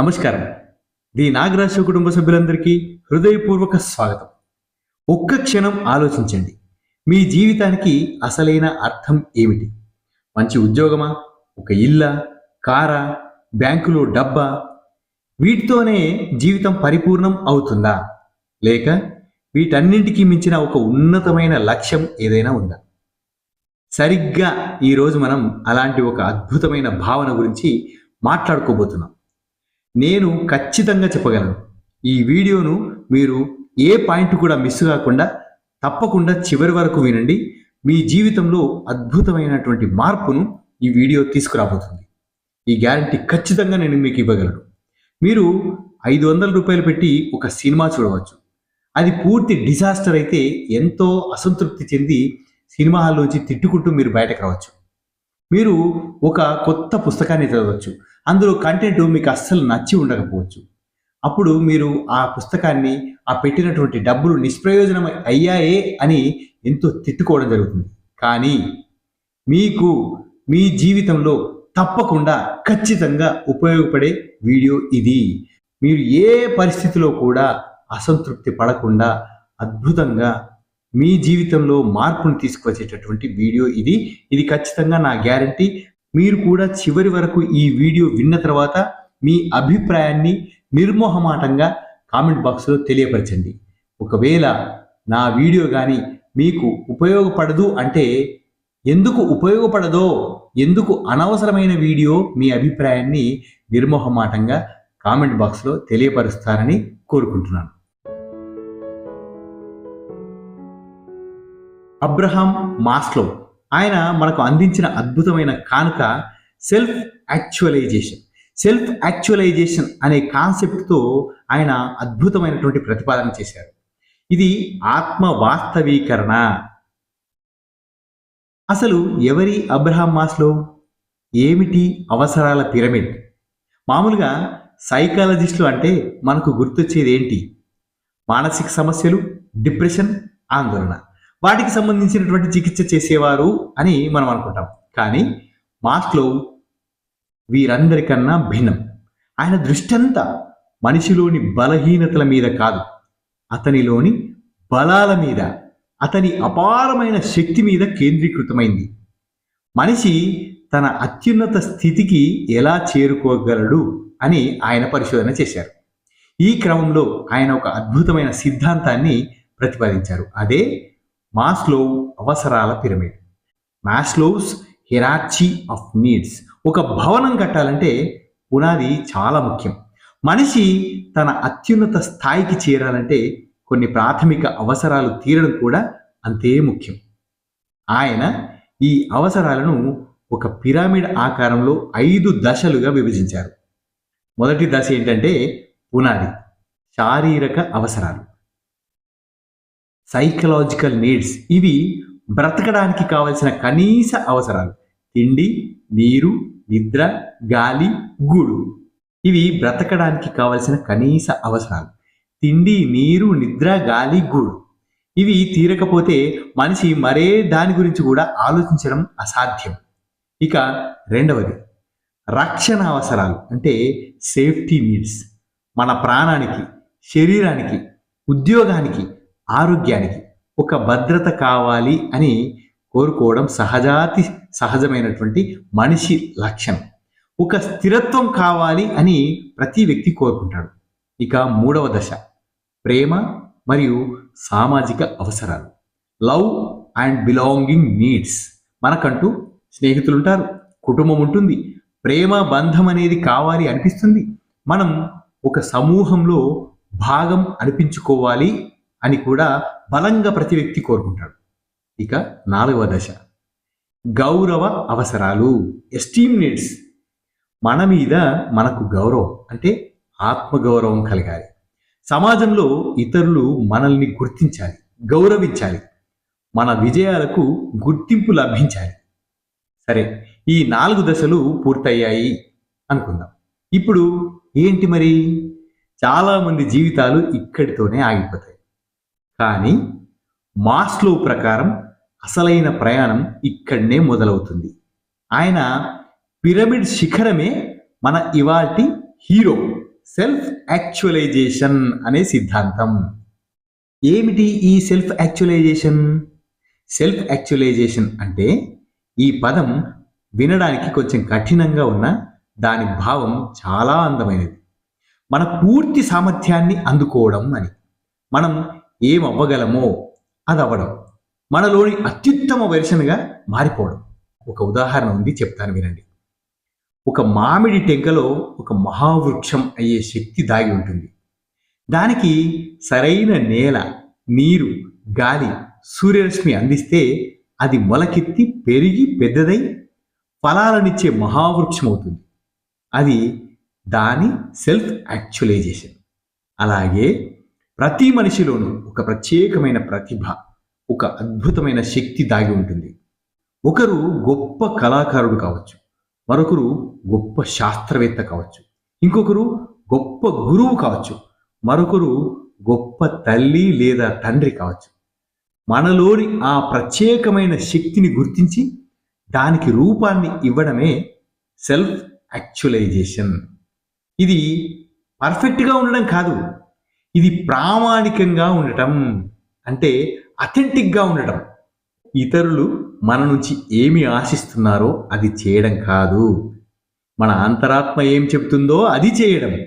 నమస్కారం. ది నాగరాజు కుటుంబ సభ్యులందరికీ హృదయపూర్వక స్వాగతం. ఒక్క క్షణం ఆలోచించండి. మీ జీవితానికి అసలైన అర్థం ఏమిటి? మంచి ఉద్యోగమా? ఒక ఇల్లా? కారా? బ్యాంకులో డబ్బా? వీటితోనే జీవితం పరిపూర్ణం అవుతుందా? లేక వీటన్నింటికీ మించిన ఒక ఉన్నతమైన లక్ష్యం ఏదైనా ఉందా? సరిగ్గా ఈరోజు మనం అలాంటి ఒక అద్భుతమైన భావన గురించి మాట్లాడుకోబోతున్నాం. నేను ఖచ్చితంగా చెప్పగలను. ఈ వీడియోను మీరు ఏ పాయింట్ కూడా మిస్ కాకుండా తప్పకుండా చివరి వరకు వినండి. మీ జీవితంలో అద్భుతమైనటువంటి మార్పును ఈ వీడియో తీసుకురాబోతుంది. ఈ గ్యారంటీ ఖచ్చితంగా నేను మీకు ఇవ్వగలను. మీరు ఐదు వందల రూపాయలు పెట్టి ఒక సినిమా చూడవచ్చు. అది పూర్తి డిజాస్టర్ అయితే ఎంతో అసంతృప్తి చెంది సినిమా హాల్లోంచి తిట్టుకుంటూ మీరు బయటకు రావచ్చు. మీరు ఒక కొత్త పుస్తకాన్ని చదవచ్చు. అందులో కంటెంట్ మీకు అస్సలు నచ్చి ఉండకపోవచ్చు. అప్పుడు మీరు ఆ పుస్తకాన్ని ఆ పెట్టినటువంటి డబ్బులు నిష్ప్రయోజనం అయ్యాయే అని ఎంతో తిట్టుకోవడం జరుగుతుంది. కానీ మీకు మీ జీవితంలో తప్పకుండా ఖచ్చితంగా ఉపయోగపడే వీడియో ఇది. మీరు ఏ పరిస్థితిలో కూడా అసంతృప్తి పడకుండా అద్భుతంగా మీ జీవితంలో మార్పును తీసుకువచ్చేటటువంటి వీడియో ఇది. ఇది ఖచ్చితంగా నా గ్యారంటీ. మీరు కూడా చివరి వరకు ఈ వీడియో విన్న తర్వాత మీ అభిప్రాయాన్ని నిర్మోహమాటంగా కామెంట్ బాక్స్లో తెలియపరచండి. ఒకవేళ నా వీడియో కానీ మీకు ఉపయోగపడదు అంటే ఎందుకు ఉపయోగపడదో ఎందుకు అనవసరమైన వీడియో మీ అభిప్రాయాన్ని నిర్మోహమాటంగా కామెంట్ బాక్స్లో తెలియపరుస్తారని కోరుకుంటున్నాను. అబ్రహాం మాస్లో ఆయన మనకు అందించిన అద్భుతమైన కానుక సెల్ఫ్ యాక్చువలైజేషన్ సెల్ఫ్ యాక్చువలైజేషన్ అనే కాన్సెప్ట్తో ఆయన అద్భుతమైనటువంటి ప్రతిపాదన చేశారు. ఇది ఆత్మ వాస్తవీకరణ. అసలు ఎవరి అబ్రహాం మాస్లో? ఏమిటి అవసరాల పిరమిడ్? మామూలుగా సైకాలజిస్టులు అంటే మనకు గుర్తొచ్చేది ఏంటి మానసిక సమస్యలు డిప్రెషన్ ఆందోళన. వాటికి సంబంధించినటువంటి చికిత్స చేసేవారు అని మనం అనుకుంటాం. కానీ మాస్లో వీరందరికన్నా భిన్నం. ఆయన దృష్టి అంతా మనిషిలోని బలహీనతల మీద కాదు. అతనిలోని బలాల మీద అతని అపారమైన శక్తి మీద కేంద్రీకృతమైంది. మనిషి తన అత్యున్నత స్థితికి ఎలా చేరుకోగలడు అని ఆయన పరిశోధన చేశారు. ఈ క్రమంలో ఆయన ఒక అద్భుతమైన సిద్ధాంతాన్ని ప్రతిపాదించారు. అదే మాస్లో అవసరాల pyramid. Maslow's hierarchy of needs. ఒక భవనం కట్టాలంటే పునాది చాలా ముఖ్యం. మనిషి తన అత్యున్నత స్థాయికి చేరాలంటే కొన్ని ప్రాథమిక అవసరాలు తీరడం కూడా అంతే ముఖ్యం. ఆయన ఈ అవసరాలను ఒక పిరమిడ్ ఆకారంలో ఐదు దశలుగా విభజించారు. మొదటి దశ ఏంటంటే పునాది. శారీరక అవసరాలు. సైకలాజికల్ నీడ్స్ ఇవి బ్రతకడానికి కావలసిన కనీస అవసరాలు. తిండి నీరు నిద్ర గాలి గూడు. ఇవి బ్రతకడానికి కావలసిన కనీస అవసరాలు. తిండి నీరు నిద్ర గాలి గూడు. ఇవి తీరకపోతే మనిషి మరే దాని గురించి కూడా ఆలోచించడం అసాధ్యం. ఇక రెండవది రక్షణ అవసరాలు అంటే సేఫ్టీ నీడ్స్. మన ప్రాణానికి శరీరానికి ఉద్యోగానికి ఆరోగ్యానికి ఒక భద్రత కావాలి అని కోరుకోవడం సహజాతి సహజమైనటువంటి మనిషి లక్షణం ఒక స్థిరత్వం కావాలి అని ప్రతి వ్యక్తి కోరుకుంటాడు. ఇక మూడవ దశ ప్రేమ మరియు సామాజిక అవసరాలు. Love and belonging needs. మనకంటూ స్నేహితులు ఉంటారు కుటుంబం ఉంటుంది ప్రేమ బంధం అనేది కావాలి అనిపిస్తుంది. మనం ఒక సమూహంలో భాగం అనిపించుకోవాలి అని కూడా బలంగా ప్రతి వ్యక్తి కోరుకుంటాడు. ఇక నాలుగవ దశ. గౌరవ అవసరాలు ఎస్టీమ్ నీడ్స్ మన మీద మనకు గౌరవం అంటే ఆత్మగౌరవం కలగాలి. సమాజంలో ఇతరులు మనల్ని గుర్తించాలి గౌరవించాలి మన విజయాలకు గుర్తింపు లభించాలి. సరే ఈ నాలుగు దశలు పూర్తయ్యాయి అనుకుందాం. ఇప్పుడు ఏంటి మరి? చాలామంది జీవితాలు ఇక్కడితోనే ఆగిపోతాయి. కానీ మాస్లో ప్రకారం అసలైన ప్రయాణం ఇక్కడనే మొదలవుతుంది. ఆయన పిరమిడ్ శిఖరమే మన ఇవాల్టి హీరో సెల్ఫ్ యాక్చువలైజేషన్ అనే సిద్ధాంతం. ఏమిటి ఈ సెల్ఫ్ యాక్చువలైజేషన్ సెల్ఫ్ యాక్చువలైజేషన్ అంటే ఈ పదం వినడానికి కొంచెం కఠినంగా ఉన్న దాని భావం చాలా అందమైనది. మన పూర్తి సామర్థ్యాన్ని అందుకోవడం అని. మనం ఏం అవ్వగలమో అది అవ్వడం మనలోని అత్యుత్తమ వెర్షన్గా మారిపోవడం. ఒక ఉదాహరణ ఉంది చెప్తాను వినండి. ఒక మామిడి టెంకలో ఒక మహావృక్షం అయ్యే శక్తి దాగి ఉంటుంది. దానికి సరైన నేల నీరు గాలి సూర్యరశ్మి అందిస్తే అది మొలకెత్తి పెరిగి పెద్దదై ఫలాలనిచ్చే మహావృక్షం అవుతుంది. అది దాని సెల్ఫ్ యాక్చువలైజేషన్. అలాగే ప్రతి మనిషిలోనూ ఒక ప్రత్యేకమైన ప్రతిభ ఒక అద్భుతమైన శక్తి దాగి ఉంటుంది. ఒకరు గొప్ప కళాకారుడు కావచ్చు మరొకరు గొప్ప శాస్త్రవేత్త కావచ్చు ఇంకొకరు గొప్ప గురువు కావచ్చు మరొకరు గొప్ప తల్లి లేదా తండ్రి కావచ్చు. మనలోని ఆ ప్రత్యేకమైన శక్తిని గుర్తించి దానికి రూపాన్ని ఇవ్వడమే సెల్ఫ్ యాక్చువలైజేషన్. ఇది పర్ఫెక్ట్గా ఉండడం కాదు. ఇది ప్రామాణికంగా ఉండటం అంటే అథెంటిక్గా ఉండటం. ఇతరులు మన నుంచి ఏమి ఆశిస్తున్నారో అది చేయడం కాదు. మన అంతరాత్మ ఏం చెప్తుందో అది చేయడం.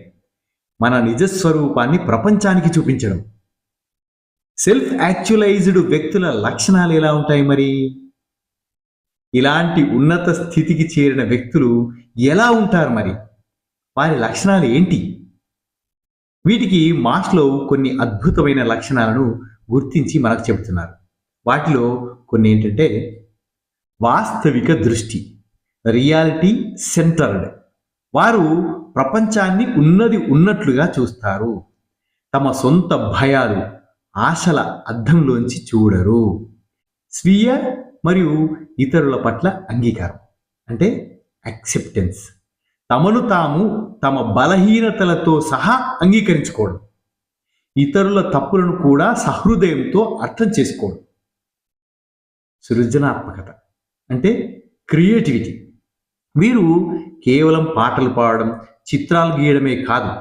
మన నిజస్వరూపాన్ని ప్రపంచానికి చూపించడం. సెల్ఫ్ యాక్చువలైజ్డ్ వ్యక్తుల లక్షణాలు ఎలా ఉంటాయి మరి? ఇలాంటి ఉన్నత స్థితికి చేరిన వ్యక్తులు ఎలా ఉంటారు మరి? వారి లక్షణాలు ఏంటి? వీటికి మాస్లో కొన్ని అద్భుతమైన లక్షణాలను గుర్తించి మనకు చెబుతున్నారు. వాటిలో కొన్ని ఏంటంటే వాస్తవిక దృష్టి రియాలిటీ సెంటర్డ్. వారు ప్రపంచాన్ని ఉన్నది ఉన్నట్లుగా చూస్తారు. తమ సొంత భయాలు ఆశల అర్థంలోంచి చూడరు. స్వీయ మరియు ఇతరుల పట్ల అంగీకారం అంటే యాక్సెప్టెన్స్ తమను తాము తమ బలహీనతలతో సహా అంగీకరించుకోవడం. ఇతరుల తప్పులను కూడా సహృదయంతో అర్థం చేసుకోవడం. సృజనాత్మకత అంటే క్రియేటివిటీ. వీరు కేవలం పాటలు పాడడం చిత్రాలు గీయడమే కాదు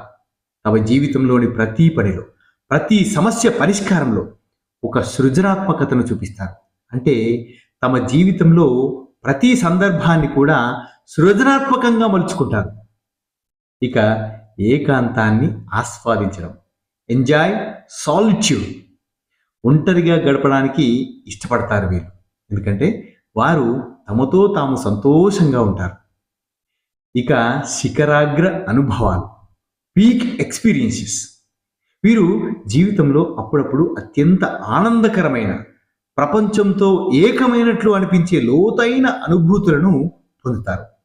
తమ జీవితంలోని ప్రతి పనిలో ప్రతి సమస్య పరిష్కారంలో ఒక సృజనాత్మకతను చూపిస్తారు. అంటే తమ జీవితంలో ప్రతి సందర్భాన్ని కూడా సృజనాత్మకంగా మలుచుకుంటారు. ఇక ఏకాంతాన్ని ఆస్వాదించడం. Enjoy solitude. ఒంటరిగా గడపడానికి ఇష్టపడతారు వీరు. ఎందుకంటే వారు తమతో తాము సంతోషంగా ఉంటారు. ఇక శిఖరాగ్ర అనుభవాలు. Peak experiences. వీరు జీవితంలో అప్పుడప్పుడు అత్యంత ఆనందకరమైన ప్రపంచంతో ఏకమైనట్లు అనిపించే లోతైన అనుభూతులను పొందుతారు.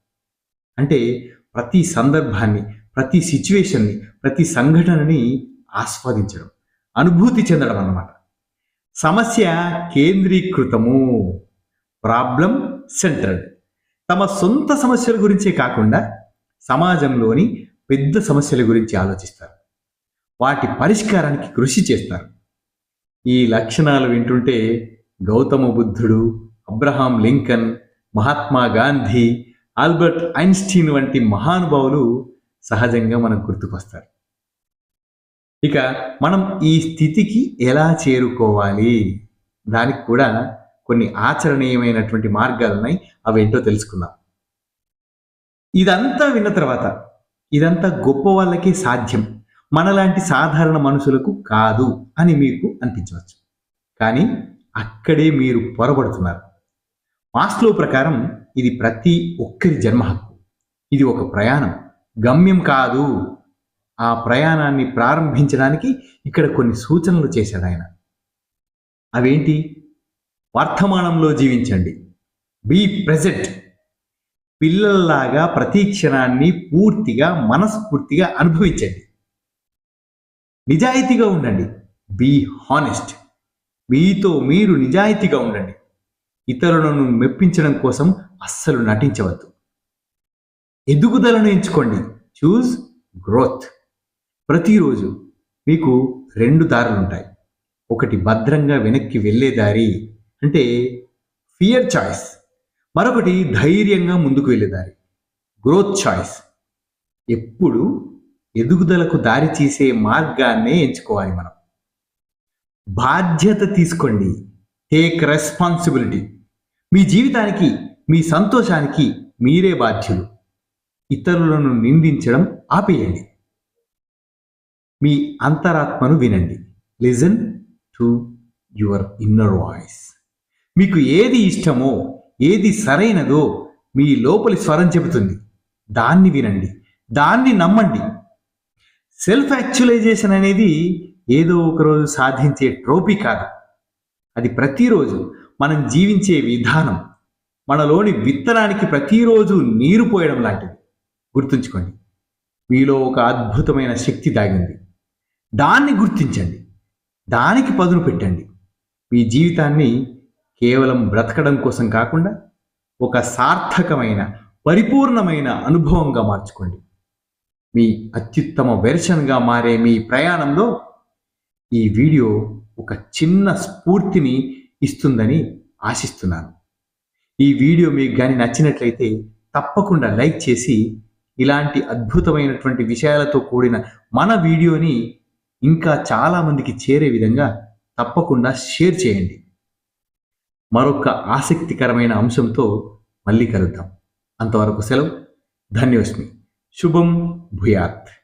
అంటే ప్రతి సందర్భాన్ని ప్రతి సిచ్యువేషన్ని ప్రతి సంఘటనని ఆస్వాదించడం అనుభూతి చెందడం అన్నమాట. సమస్య కేంద్రీకృతము. Problem centred. తమ సొంత సమస్యల గురించే కాకుండా సమాజంలోని పెద్ద సమస్యల గురించి ఆలోచిస్తారు. వాటి పరిష్కారానికి కృషి చేస్తారు. ఈ లక్షణాలు వింటుంటే గౌతమ బుద్ధుడు Abraham Lincoln Mahatma Gandhi Albert Einstein వంటి మహానుభావులు సహజంగా మనకు గుర్తుకొస్తారు. ఇక మనం ఈ స్థితికి ఎలా చేరుకోవాలి? దానికి కూడా కొన్ని ఆచరణీయమైనటువంటి మార్గాలు ఉన్నాయి. అవి ఏంటో తెలుసుకుందాం. ఇదంతా విన్న తర్వాత ఇదంతా గొప్ప వాళ్ళకే సాధ్యం. మనలాంటి సాధారణ మనుషులకు కాదు అని మీకు అనిపించవచ్చు. కానీ అక్కడే మీరు పొరబడుతున్నారు. మాస్లో ప్రకారం ఇది ప్రతి ఒక్కరి జన్మ హక్కు. ఇది ఒక ప్రయాణం. గమ్యం కాదు. ఆ ప్రయాణాన్ని ప్రారంభించడానికి ఇక్కడ కొన్ని సూచనలు చేశాడు ఆయన. అవేంటి? వర్తమానంలో జీవించండి. Be present. పిల్లల్లాగా ప్రతి క్షణాన్ని పూర్తిగా మనస్ఫూర్తిగా అనుభవించండి. నిజాయితీగా ఉండండి. Be honest. మీతో మీరు నిజాయితీగా ఉండండి. ఇతరులను మెప్పించడం కోసం అస్సలు నటించవద్దు. ఎదుగుదలను ఎంచుకోండి. చూజ్ గ్రోత్ ప్రతిరోజు మీకు రెండు దారులు ఉంటాయి. ఒకటి భద్రంగా వెనక్కి వెళ్ళే దారి అంటే ఫియర్ చాయిస్ మరొకటి ధైర్యంగా ముందుకు వెళ్ళే దారి గ్రోత్ చాయిస్ ఎప్పుడు ఎదుగుదలకు దారి చేసే మార్గాన్నే ఎంచుకోవాలి మనం. బాధ్యత తీసుకోండి. టేక్ రెస్పాన్సిబిలిటీ మీ జీవితానికి మీ సంతోషానికి మీరే బాధ్యులు. ఇతరులను నిందించడం ఆపేయండి మీ అంతరాత్మను వినండి. Listen to your inner voice మీకు ఏది ఇష్టమో ఏది సరైనదో మీ లోపలి స్వరం చెబుతుంది. దాన్ని వినండి. దాన్ని నమ్మండి. సెల్ఫ్ యాక్చువలైజేషన్ అనేది ఏదో ఒకరోజు సాధించే ట్రోఫీ కాదు. అది ప్రతిరోజు మనం జీవించే విధానం. మనలోని విత్తనానికి ప్రతిరోజు నీరు పోయడం లాంటిది. గుర్తుంచుకోండి. మీలో ఒక అద్భుతమైన శక్తి దాగింది. దాన్ని గుర్తించండి. దానికి పదును పెట్టండి. మీ జీవితాన్ని కేవలం బ్రతకడం కోసం కాకుండా ఒక సార్థకమైన పరిపూర్ణమైన అనుభవంగా మార్చుకోండి. మీ అత్యుత్తమ వెర్షన్గా మారే మీ ప్రయాణంలో ఈ వీడియో ఒక చిన్న స్ఫూర్తిని ఇస్తుందని ఆశిస్తున్నాను. ఈ వీడియో మీకు కానీ నచ్చినట్లయితే తప్పకుండా లైక్ చేసి ఇలాంటి అద్భుతమైనటువంటి విషయాలతో కూడిన మన వీడియోని ఇంకా చాలామందికి చేరే విధంగా తప్పకుండా షేర్ చేయండి. మరొక ఆసక్తికరమైన అంశంతో మళ్ళీ కలుద్దాం. అంతవరకు సెలవు. ధన్యవస్మి. శుభం భూయాత్.